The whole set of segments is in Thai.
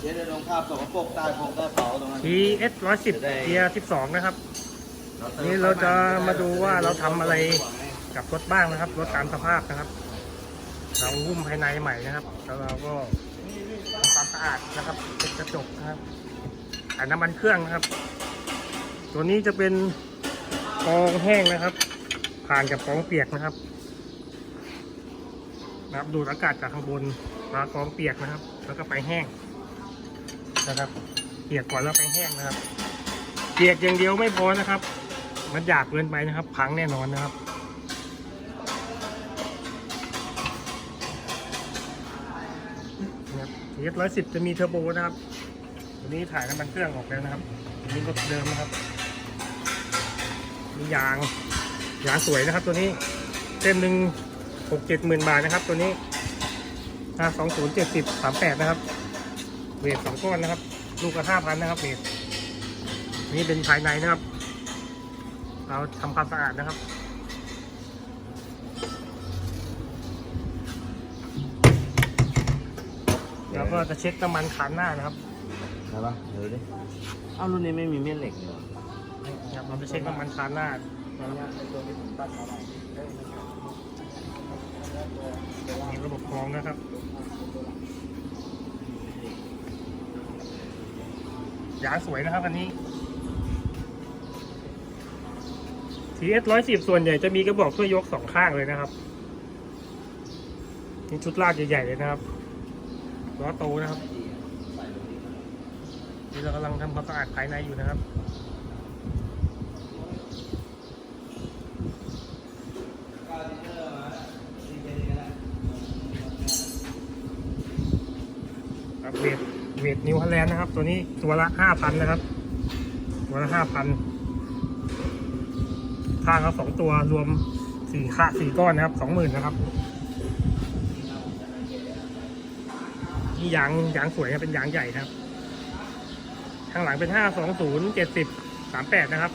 เช็ดในตรงข้ามสกปรกใต้พงใต้เผาตรงนั้น TS 110เกียร์12 นะครับ นี่เราจะมาดูว่าเราทำอะไรกับรถบ้างนะครับ รถตามสภาพนะครับ เราหุ้มภายในใหม่นะครับ แล้วเราก็ทำความสะอาดนะครับเป็นกระจกนะครับอันน้ำมันเครื่องนะครับ ตัวนี้จะเป็นกรองแห้งนะครับ ผ่านกับกรองเปียกนะครับนะครับดูดอากาศจากข้างบนมากรองเปียกนะครับ แล้วก็ไปแห้ง นะครับเปียกก่อนแล้วไปแห้งนะครับเปียกอย่างเดียวไม่พอนะครับ มันหยาบเกินไปนะครับ พังแน่นอนนะครับเอสร้อยสิบจะมีเทอร์โบนะครับตัวนี้ถ่ายน้ำมันเครื่องออกแล้วนะครับตัวนี้ก็เดิมนะครับ มียางยางสวยนะครับ ตัวนี้เส้นหนึ่งหกเจ็ดหมื่นบาทนะครับ ตัวนี้ห้าสองศูนย์เจ็ดสิบสามแปดนะครับ เวทสองก้อนนะครับ ลูกละห้าพันนะครับเวทนี่เป็นภายในนะครับ เราทำความสะอาดนะครับแล้วก็จะเช็คน้ำมันคันหน้านะครับใช่ปะเดี๋ยวดิเอ้ารุ่นนี้ไม่มีเม็ดเหล็กเหรอนะครับเราจะเช็คน้ำมันคันหน้ามีระบบกรองนะครับ ยางสวยนะครับอันนี้ TS 110 ส่วนใหญ่จะมีกระบอกช่วยยกสองข้างเลยนะครับนี่ชุดลากใหญ่ๆเลยนะครับล้อโตนะครับ นี่เรากำลังทำความสะอาดภายในอยู่นะครับครับเวท เวทนิวฮอลแลนด์นะครับ ตัวนี้ตัวละห้าพันนะครับ ตัวละห้าพันข้างละสองตัวรวมสี่ค่าสี่ก้อนนะครับสองหมื่นนะครับ นี่ยางยางสวยนะเป็นยางใหญ่นะครับ ข้างหลังเป็นห้าสองศูนย์เจ็ดสิบสามแปดนะครับ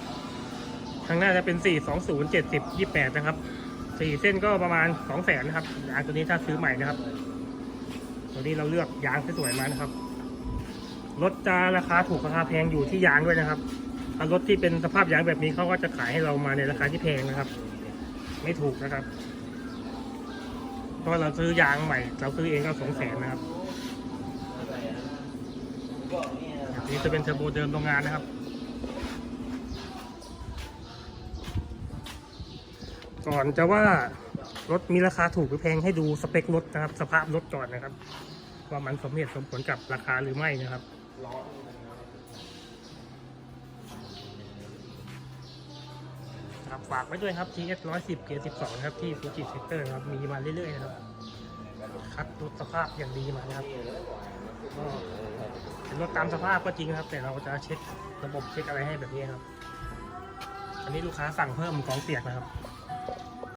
ข้างหน้าจะเป็นสี่สองศูนย์เจ็ดสิบยี่แปดนะครับสี่เส้นก็ประมาณสองแสนนะครับยางตัวนี้ถ้าซื้อใหม่นะครับ ตัวนี้เราเลือกยางสวยๆมานะครับ รถจะราคาถูกราคาแพงอยู่ที่ยางด้วยนะครับรถที่เป็นสภาพยางแบบนี้เขาก็จะขายให้เรามาในราคาที่แพงนะครับ ไม่ถูกนะครับ เพราะเราซื้อยางใหม่ เราซื้อเองก็สองแสนนะครับนนี้จะเป็นเทอร์โบเดิมโรงงานนะครับ ก่อนจะว่ารถมีราคาถูกหรือแพงให้ดูสเปครถนะครับ สภาพรถก่อนนะครับ ว่ามันสมเหตุสมผลกับราคาหรือไม่นะครับ ครับฝากไว้ด้วยครับ TS 110เกียร์12นะครับที่ฟูจิเซ c เตอร์ครับมีมาเรื่อยๆนะครับคัดรถสภาพอย่างดีมานะครับก็เป็นรถตามสภาพก็จริงครับ แต่เราจะเช็คระบบเช็คอะไรให้แบบนี้ครับ อันนี้ลูกค้าสั่งเพิ่มกองเปียกนะครับ